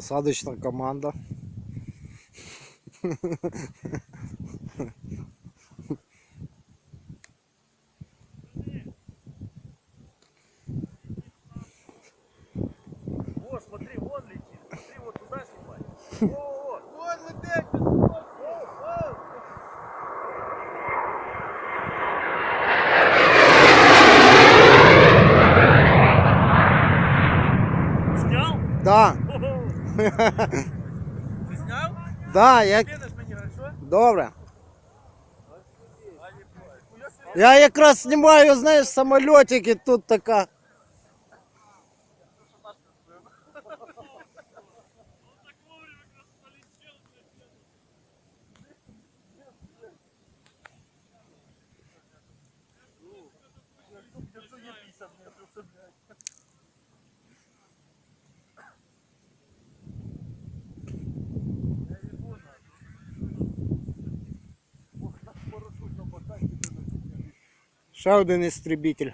Посадочна команда. О, смотри, вон летит. Смотри, вот туда снимай. О, вон летит. О, о. Снял? Да, Ты снял? да, я. Кинеш мені, хорошо? Добре. Я якраз знімаю, знаєш, самольотики, тут така. Ще истребитель.